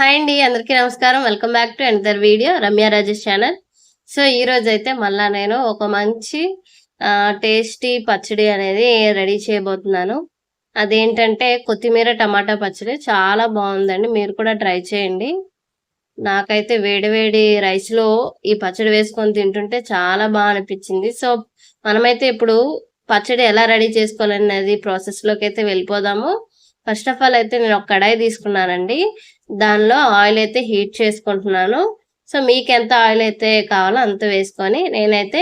Hi అండి అందరికీ నమస్కారం. Welcome back to another video Ramya Rajesh channel so ఈరోజు అయితే మళ్ళీ నేను ఒక మంచి టేస్టీ పచ్చడి అనేది రెడీ చేయబోతున్నాను. అదేంటంటే కొత్తిమీర టమాటా పచ్చడి చాలా బాగుందండి. మీరు కూడా ట్రై చేయండి. నాకైతే వేడివేడి రైస్లో ఈ పచ్చడి వేసుకొని తింటుంటే చాలా బాగా అనిపించింది. సో మనమైతే ఇప్పుడు పచ్చడి ఎలా రెడీ చేసుకోవాలనేది ప్రాసెస్లోకి అయితే వెళ్ళిపోదాము. ఫస్ట్ ఆఫ్ ఆల్ అయితే నేను ఒక కడాయి తీసుకున్నానండి. దానిలో ఆయిల్ అయితే హీట్ చేసుకుంటున్నాను. సో మీకు ఎంత ఆయిల్ అయితే కావాలో అంత వేసుకొని నేనైతే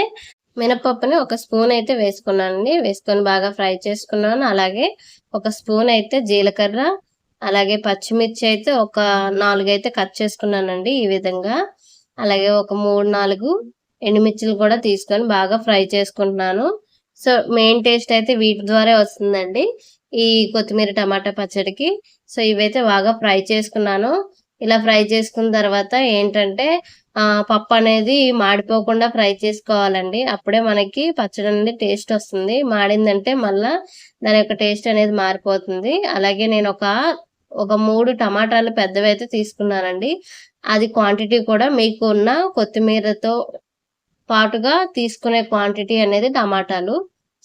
మినపప్పుని ఒక స్పూన్ అయితే వేసుకున్నానండి. వేసుకొని బాగా ఫ్రై చేసుకున్నాను. అలాగే ఒక స్పూన్ అయితే జీలకర్ర అలాగే పచ్చిమిర్చి అయితే ఒక నాలుగు అయితే కట్ చేసుకున్నానండి ఈ విధంగా. అలాగే ఒక మూడు నాలుగు ఎండుమిర్చిలు కూడా తీసుకొని బాగా ఫ్రై చేసుకుంటున్నాను. సో మెయిన్ టేస్ట్ అయితే వీటి ద్వారా వస్తుందండి. ఈ కొత్తిమీర టమాటా పచ్చడికి. సో ఇవైతే బాగా ఫ్రై చేసుకున్నాను. ఇలా ఫ్రై చేసుకున్న తర్వాత ఏంటంటే పప్పు అనేది మాడిపోకుండా ఫ్రై చేసుకోవాలండి. అప్పుడే మనకి పచ్చడి అనేది టేస్ట్ వస్తుంది. మాడిందంటే మళ్ళా దాని యొక్క టేస్ట్ అనేది మారిపోతుంది. అలాగే నేను ఒక ఒక మూడు టమాటాలు పెద్దవి అయితే తీసుకున్నానండి. అది క్వాంటిటీ కూడా మీకు ఉన్న కొత్తిమీరతో పాటుగా తీసుకునే క్వాంటిటీ అనేది టమాటాలు.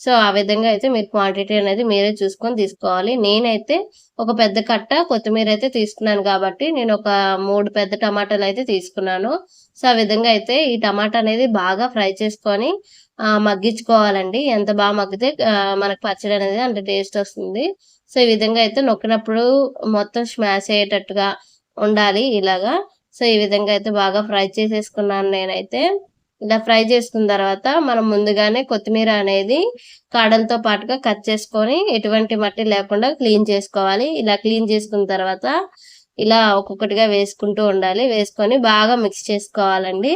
సో ఆ విధంగా అయితే మీరు క్వాంటిటీ అనేది మీరే చూసుకొని తీసుకోవాలి. నేనైతే ఒక పెద్ద కట్ట కొత్తిమీర అయితే తీసుకున్నాను కాబట్టి నేను ఒక మూడు పెద్ద టమాటాలు అయితే తీసుకున్నాను. సో ఆ విధంగా అయితే ఈ టమాటా అనేది బాగా ఫ్రై చేసుకొని మగ్గించుకోవాలండి. ఎంత బాగా మగ్గితే మనకు పచ్చడి అనేది అంత టేస్ట్ వస్తుంది. సో ఈ విధంగా అయితే నొక్కినప్పుడు మొత్తం స్మాష్ అయ్యేటట్టుగా ఉండాలి ఇలాగా. సో ఈ విధంగా అయితే బాగా ఫ్రై చేసేసుకున్నాను నేనైతే. ఇలా ఫ్రై చేసుకున్న తర్వాత మనం ముందుగానే కొత్తిమీర అనేది కాడలతో పాటుగా కట్ చేసుకొని ఎటువంటి మట్టి లేకుండా క్లీన్ చేసుకోవాలి. ఇలా క్లీన్ చేసుకున్న తర్వాత ఇలా ఒక్కొక్కటిగా వేసుకుంటూ ఉండాలి. వేసుకొని బాగా మిక్స్ చేసుకోవాలండి.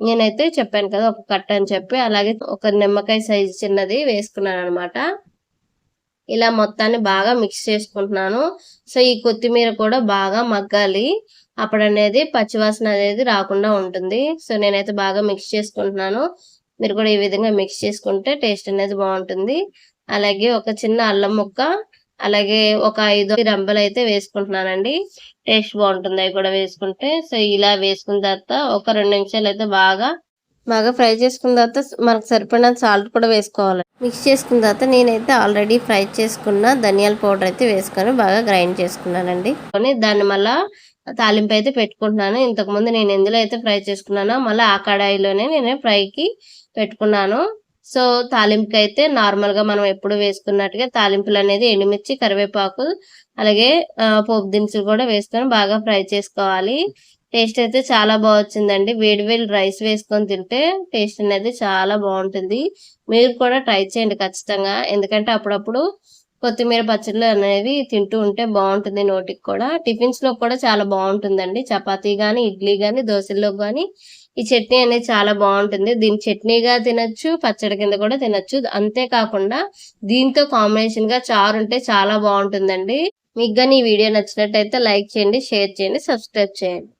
నేనైతే చెప్పాను కదా ఒక కట్ట అని చెప్పి. అలాగే ఒక నిమ్మకాయ సైజు చిన్నది వేసుకున్నాను అనమాట ఇలా మొత్తాన్ని బాగా మిక్స్ చేసుకుంటున్నాను. సో ఈ కొత్తిమీర కూడా బాగా మగ్గాలి. అప్పుడు అనేది పచ్చివాసన అనేది రాకుండా ఉంటుంది. సో నేనైతే బాగా మిక్స్ చేసుకుంటున్నాను. మీరు కూడా ఈ విధంగా మిక్స్ చేసుకుంటే టేస్ట్ అనేది బాగుంటుంది. అలాగే ఒక చిన్న అల్లం ముక్క అలాగే ఒక ఐదు రంబలు అయితే వేసుకుంటున్నానండి. టేస్ట్ బాగుంటుంది అవి కూడా వేసుకుంటే. సో ఇలా వేసుకున్న తర్వాత ఒక రెండు నిమిషాలు అయితే బాగా బాగా ఫ్రై చేసుకున్న తర్వాత మనకు సరిపడిన సాల్ట్ కూడా వేసుకోవాలి. మిక్స్ చేసుకున్న తర్వాత నేనైతే ఆల్రెడీ ఫ్రై చేసుకున్న ధనియాల పౌడర్ అయితే వేసుకొని బాగా గ్రైండ్ చేసుకున్నానండి. దాన్ని మళ్ళీ తాలింపు అయితే పెట్టుకుంటున్నాను. ఇంతకుముందు నేను ఎందులో అయితే ఫ్రై చేసుకున్నానో మళ్ళీ ఆ కడాయిలోనే నేను ఫ్రైకి పెట్టుకున్నాను. సో తాలింపుకి అయితే నార్మల్గా మనం ఎప్పుడు వేసుకున్నట్టుగా తాలింపులు అనేది ఎండుమిర్చి కరివేపాకు అలాగే పోపు దినుసులు కూడా వేసుకొని బాగా ఫ్రై చేసుకోవాలి. టేస్ట్ అయితే చాలా బాగా వేడి వేడి రైస్ వేసుకొని తింటే టేస్ట్ అనేది చాలా బాగుంటుంది. మీరు కూడా ట్రై చేయండి ఖచ్చితంగా. ఎందుకంటే అప్పుడప్పుడు కొత్తిమీర పచ్చళ్ళు అనేవి తింటూ ఉంటే బాగుంటుంది నోటికి కూడా. టిఫిన్స్లో కూడా చాలా బాగుంటుందండి. చపాతీ కానీ ఇడ్లీ కానీ దోశల్లో కానీ ఈ చట్నీ అనేది చాలా బాగుంటుంది. దీని చట్నీగా తినచ్చు పచ్చడి కింద కూడా తినచ్చు. అంతేకాకుండా దీంతో కాంబినేషన్గా చారు ఉంటే చాలా బాగుంటుందండి. మీకు కానీ ఈ వీడియో నచ్చినట్టయితే లైక్ చేయండి షేర్ చేయండి సబ్స్క్రైబ్ చేయండి.